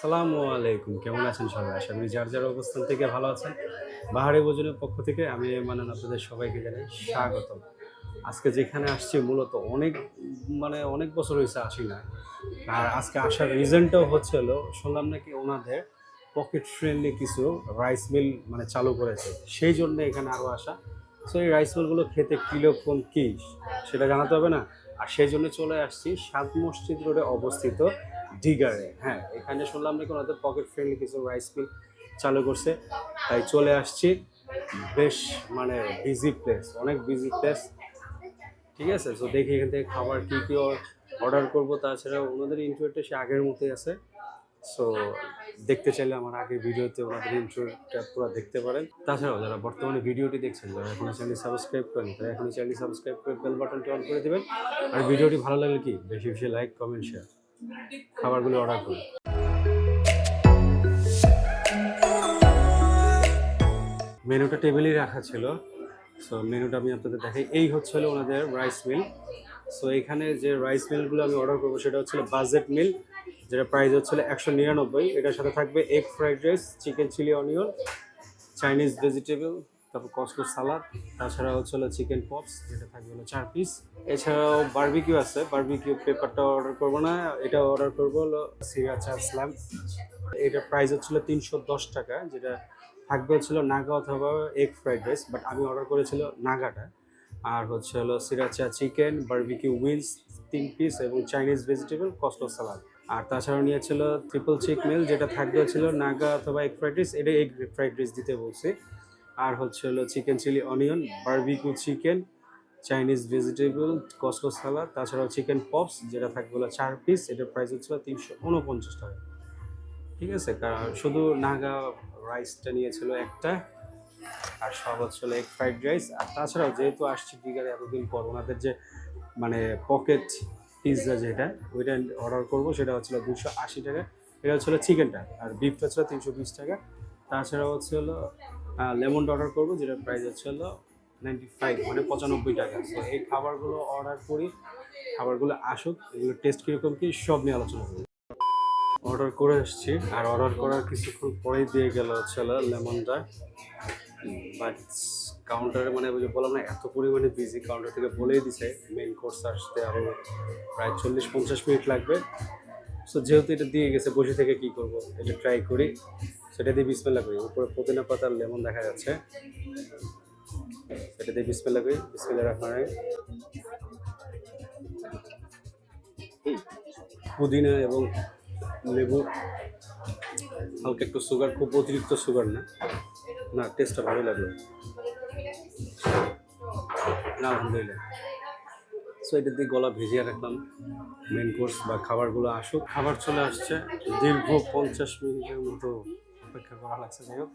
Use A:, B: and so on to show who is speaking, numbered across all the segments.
A: সালামু আলাইকুম। কেমন আছেন সবাই? আশা করি যার যার অবস্থান থেকে ভালো আছেন। বাহারি ভোজনের পক্ষ থেকে আমি মানান আপনাদের সবাইকে জানাই স্বাগতম। আজকে যেখানে আসছি মূলত অনেক মানে অনেক বছর হয়েছে আসি না আর আজকে আসার রিজনটাও হচ্ছিল শুনলাম নাকি ওনাদের পকেট ফ্রেন্ডলি কিছু রাইস মিল মানে চালু করেছে। সেই জন্য এখানে আরও আসা। সো এই রাইস মিলগুলো খেতে কীরকম কী? সেটা জানাতে হবে না। আর সেই জন্য চলে আসছি সাত মসজিদ রোডে অবস্থিত ডিগারে হ্যাঁ। এখানে শুনলাম নাকি ওনাদের পকেট ফ্রেন্ডলি কিছু রাইস মিল চালু করছে। তাই চলে আসছি। বেশ মানে বিজি প্লেস অনেক বিজি প্লেস ঠিক আছে? তো দেখি এখান থেকে খাবার কী কী অর্ডার করব। তাছাড়া ওনাদের ইন্টারভিউটা সে আগের মতোই আছে। সো দেখতে চাইলে আমার আগের ভিডিওতে ওনাদের ইন্টারভিউটা পুরো দেখতে পারেন। তাছাড়াও যারা বর্তমানে ভিডিওটি দেখছেন, যারা এখনও চ্যানেল সাবস্ক্রাইব করেন তারা এখনও চ্যানেল সাবস্ক্রাইব করে বেল বাটনটি অন করে দেবেন। আর ভিডিওটি ভালো লাগলে কি? বেশি বেশি লাইক কমেন্ট শেয়ার খাবারগুলো অর্ডার করুন মেনুটা টেবিলেই রাখা ছিল। সো মেনুটা আমি আপনাদের দেখাই। এই হচ্ছে ওনাদের রাইস মিল সো এখানে যে রাইস মিলগুলো আমি অর্ডার করব, সেটা হচ্ছে বাজেট মিল যেটা প্রাইস হচ্ছে একশো নিরানব্বই। এটার সাথে থাকবে egg fried rice chicken chilli onion Chinese vegetable তারপর কসকো সালাদ তাছাড়া হচ্ছে হলো চিকেন পপস যেটা থাকবে হলো চার পিস এছাড়াও বারবিকিউ আছে বারবিকিউ পেপারটা অর্ডার করব না, এটা অর্ডার করব হলো সিরাচা স্ল্যাম এটার প্রাইস হচ্ছিল তিনশো দশ টাকা, যেটা থাকবে হচ্ছিল নাগা অথবা এগ ফ্রাইড রাইস বাট আমি অর্ডার করেছিল নাগাটা। আর হচ্ছে হলো সিরাচা চিকেন বারবিকিউ উইংস তিন পিস এবং চাইনিজ ভেজিটেবল কসকো সালাদ আর তাছাড়াও নিয়েছিল ট্রিপল চিক মিল যেটা থাকবে হচ্ছিল নাগা অথবা এগ ফ্রাইড রাইস এটা এগ ফ্রাইড রাইস দিতে বলছি। আর হচ্ছে হলো chicken chilli onion, barbecue chicken, Chinese vegetable Cosco salad, তাছাড়াও চিকেন পপস যেটা থাকবে হলো চার পিস, এটার প্রাইস হচ্ছিল তিনশো উনপঞ্চাশ টাকা। ঠিক আছে? কারণ শুধু নাগা রাইসটা নিয়েছিল একটা, আর সব হচ্ছে এগ ফ্রাইড রাইস আর তাছাড়াও যেহেতু আসছি দিঘারে এতদিন পর ওনাদের যে মানে পকেট পিৎজা যেটা, ওইটা অর্ডার করব, সেটা হচ্ছিল দুশো আশি টাকা। এটা হচ্ছিল চিকেনটা আর বিফটা ছিল তিনশো বিশ টাকা। তাছাড়া হচ্ছে হলো লেমনটা অর্ডার করব, যেটার প্রাইস হচ্ছে হলো নাইনটি ফাইভ মানে পঁচানব্বই টাকা। তো এই খাবারগুলো অর্ডার করি, খাবারগুলো আসুক এগুলো টেস্ট কীরকম কি, সব নিয়ে আলোচনা করি অর্ডার করে এসেছি আর অর্ডার করার কিছুক্ষণ পরেই দিয়ে গেল হচ্ছে লেমনটা বাট কাউন্টারে মানে বললাম না, এত পরিমাণে বিজি কাউন্টার থেকে বলেই দিছে মেন কোর্স আসতে আরও প্রায় চল্লিশ পঞ্চাশ মিনিট লাগবে। সো যেহেতু এটা দিয়ে গেছে, বসে থেকে কি করব, এটা ট্রাই করি। সেটা দিয়ে বিসমেল্লা করি। উপরে পুদিনা পাতা, লেমন দেখা যাচ্ছে। সেটা দিয়ে বিসমেল্লা করি। বিসমেল্লা রাখার পুদিনা এবং লেবু। হালকা একটু সুগার খুব অতিরিক্ত সুগার না। না টেস্টটা ভালো লাগল। না আলহামদুলিল্লাহ। সো এটা দিয়ে গলা ভেজিয়ে রাখলাম। মেন কোর্স বা খাবারগুলো আসুক। খাবার চলে আসছে। দীর্ঘ পঞ্চাশ মিনিটের মতো অপেক্ষা করা লাগছে। যাই হোক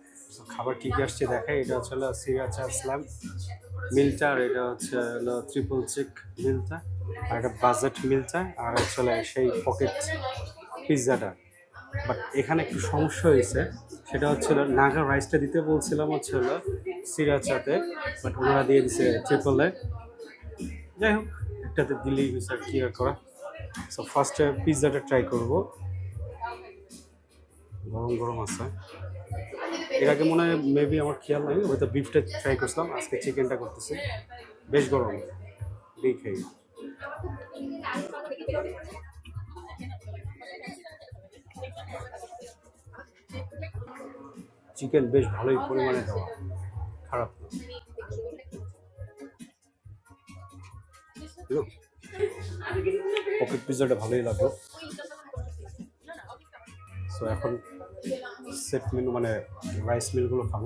A: খাবার কী কী আসছে দেখাই। এটা হচ্ছে হলো সিরাচা স্ল্যাম। মিলটা আর এটা হচ্ছে হলো ট্রিপল চিক মিলটা। আর এটা বাজেট মিলটা। আর হচ্ছে সেই পকেট পিৎজাটা বাট এখানে একটু সমস্যা হয়েছে। সেটা হচ্ছে নাগা রাইসটা দিতে বলছিলাম হচ্ছে হলো সিরাচাতে বাট ওনারা দিয়ে দিছে ট্রিপলে যাই হোক, একটাতে দিলেই হয়েছে আর কি আর করা। সো ফার্স্টে পিৎজাটা ট্রাই করব। গরম গরম আছে। এর আগে মনে হয় মেবি আমার খেয়াল নাই, হয়তো বিফটা ট্রাই করছিলাম, আজকে চিকেনটা করতেছি। বেশ গরম দেখে চিকেন বেশ ভালোই পরিমাণে দেওয়া খারাপ না। পকেট পিৎজাটা ভালোই লাগল। সো এখন সেট মেনু মানে রাইস মিলগুলো খাব।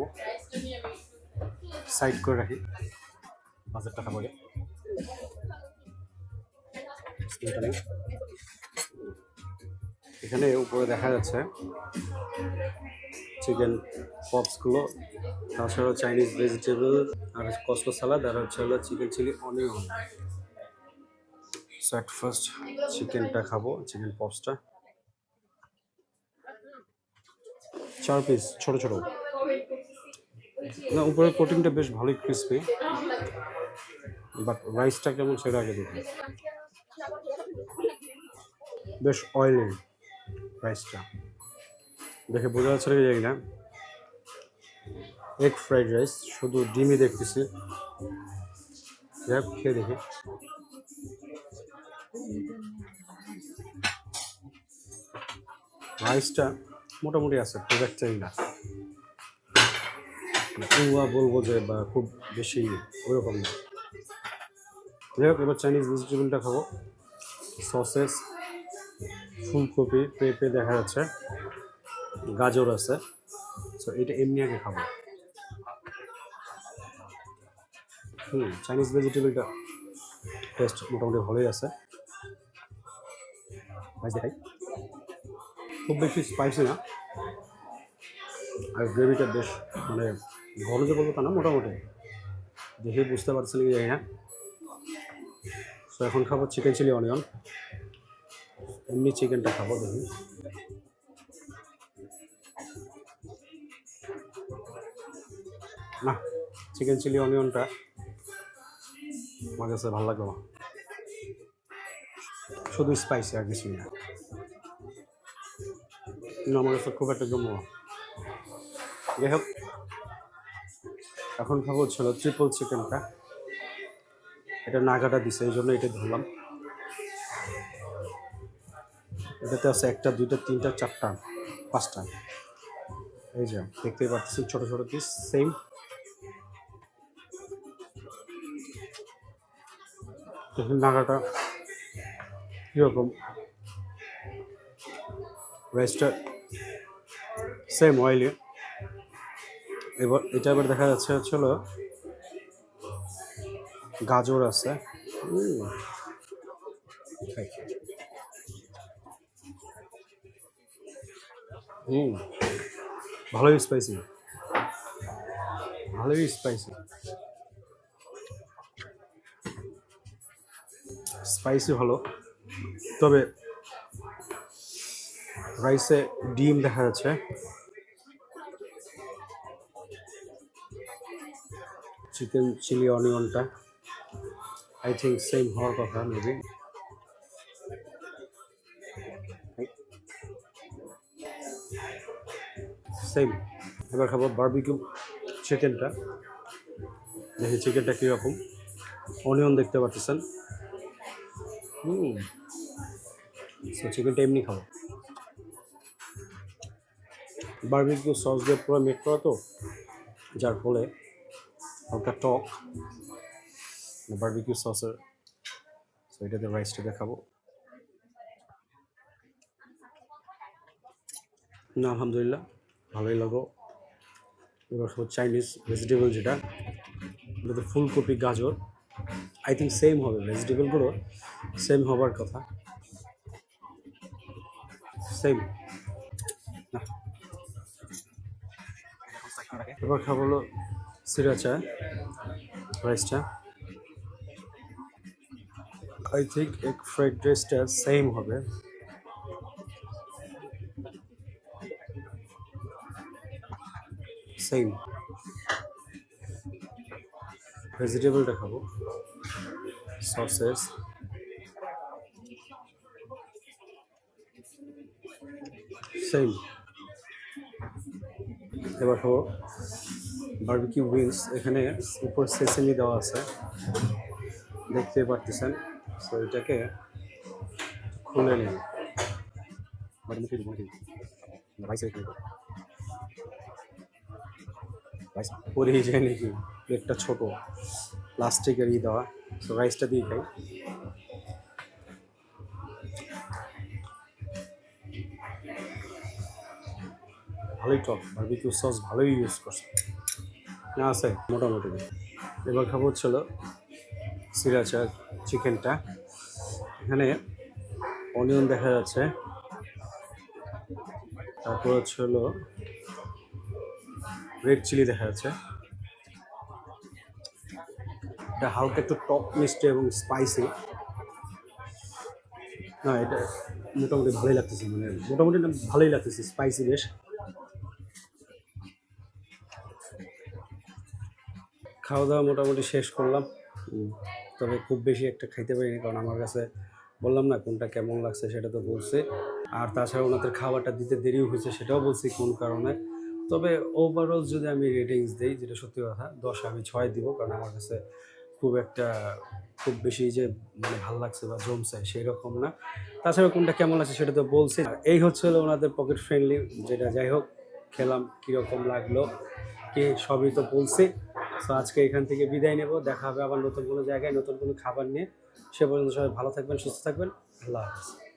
A: সাইড করে রাখি। বাজারটা টাকা নেই। এখানে উপরে দেখা যাচ্ছে চিকেন পপসগুলো তাছাড়াও চাইনিজ ভেজিটেবল আর কসকো সালাদ আর হচ্ছে হলো chicken chilli onion so first চিকেনটা খাব চিকেন পপসটা চার পিস ছোট ছোট। না উপরে কোটিংটা বেশ ভালোই ক্রিস্পি বাট রাইসটা কেমন সেটা আগে দেখি বেশ অয়েলি রাইসটা দেখে বোঝা যাচ্ছে নাকি জানি না। এগ ফ্রাইড রাইস শুধু ডিমই দেখতেছি। খেয়ে দেখি। রাইসটা মোটামুটি আছে, খুব একটাই না। পুয়া বলব যে বা খুব বেশি ওইরকম না। যাই হোক এবার চাইনিজ ভেজিটেবলটা খাব। সসেস ফুলকপি, পেঁপে দেখা যাচ্ছে। গাজর আছে। সো এটা এমনি আগে খাব। হুম চাইনিজ ভেজিটেবলটা টেস্ট মোটামুটি ভালোই আছে। দেখাই। খুব বেশি স্পাইসি না। আর গ্রেভিটা বেশ মানে ঘন যে বলব তা না, মোটামুটি। দেখে বুঝতে পারছেন কি না। তো এখন খাব চিকেন চিলি অনিয়ন এমনি চিকেনটা খাব দেখি। না চিকেন চিলি অনিয়নটা আমার কাছে ভালো লাগল শুধু স্পাইসি আর কিছুই না। না আমার কাছে খুব একটা জমো। যাই হোক, এখন খাব ছিল ট্রিপল চিকেনটা এটা নাগাটা দিছে, এই জন্য এটা ধরলাম। এটাতে আছে একটা, দুইটা, তিনটা, চারটা, পাঁচটা। এই যে, দেখতেই পাচ্ছি ছোট ছোট পিস সেম নাগাটা কীরকম। রাইসটা সেম অয়েলি। এবার এটা এবার দেখা যাচ্ছে হচ্ছিল গাজর আছে। হুম ভালোই স্পাইসি ভালোই স্পাইসি স্পাইসি ভালো। তবে রাইসে ডিম দেখা যাচ্ছে। চিকেন চিলি অনিয়নটা। আই থিঙ্ক সেম হওয়ার কথা মেবি সেম এবার খাব বার্বিকিউ চিকেনটা দেখি চিকেনটা কীরকম। অনিয়ন দেখতে পাচ্ছেন। চিকেনটা এমনি খাব। বার্বিকিউ সস দিয়ে পুরো মেট করা তো? যার ফলে হালকা টক বারবিকিউ সসের সো এটাতে রাইসটা দেখাবো। না আলহামদুলিল্লাহ। ভালোই লাগো এবার হচ্ছে চাইনিজ ভেজিটেবল যেটা এটাতে ফুলকপি গাজর। আই থিঙ্ক সেম হবে ভেজিটেবলগুলো সেম হবার কথা। সেম এবার খাব হলো সিরাচা রাইসটা আই থিঙ্ক এক ফ্রাইড রাইসটা সেম হবে। সেম ভেজিটেবলটা খাব। সসেস সেম এবার খাব বারবিকিউ উইংস এখানে উপর সেসেমি দেওয়া আছে। দেখতে পারতেছেন। সো এটাকে খুলে নিন। মুখে মুখে রাইস রাইস পরেই যায় নাকি? প্লেটটা ছোট। প্লাস্টিকের ই দেওয়া। সো রাইসটা দিয়ে খাই। ভালোই টক বারবিকিউ সস ভালোই ইউজ করছে। না, আছে, মোটামুটি। এবার খাব হচ্ছিল সিরাচা চিকেনটা। এখানে অনিয়ন দেখা যাচ্ছে। তারপর হচ্ছে রেড চিলি দেখা যাচ্ছে। এটা হালকা একটু টক মিষ্টি এবং স্পাইসি। না, এটা মোটামুটি ভালোই লাগতেছে মানে মোটামুটি ভালোই লাগতেছে, স্পাইসি বেশ। খাওয়া দাওয়া মোটামুটি শেষ করলাম। তবে খুব বেশি একটা খাইতে পারিনি, কারণ আমার কাছে বললাম না কোনটা কেমন লাগছে সেটা তো বলছে। আর তাছাড়া ওনাদের খাবারটা দিতে দেরিও হয়েছে সেটাও বলছি কোন কারণে। তবে ওভারঅল যদি আমি রেটিংস দিই, যেটা সত্যি কথা, দশ আমি ছয় দিব, কারণ আমার কাছে খুব একটা, খুব বেশি যে মানে ভালো লাগছে বা জমছে সেই রকম না। তাছাড়া কোনটা কেমন লাগছে সেটা তো বলছি। এই হচ্ছে ওনাদের পকেট ফ্রেন্ডলি যেটা যাই হোক, খেলাম কীরকম লাগল, কে সবই তো বলছি। তো আজকে এখান থেকে বিদায় নেব। দেখা হবে আবার নতুন কোনো জায়গায়, নতুন কোনো খাবার নিয়ে। সে পর্যন্ত সবাই ভালো থাকবেন, সুস্থ থাকবেন। আল্লাহ হাফিজ।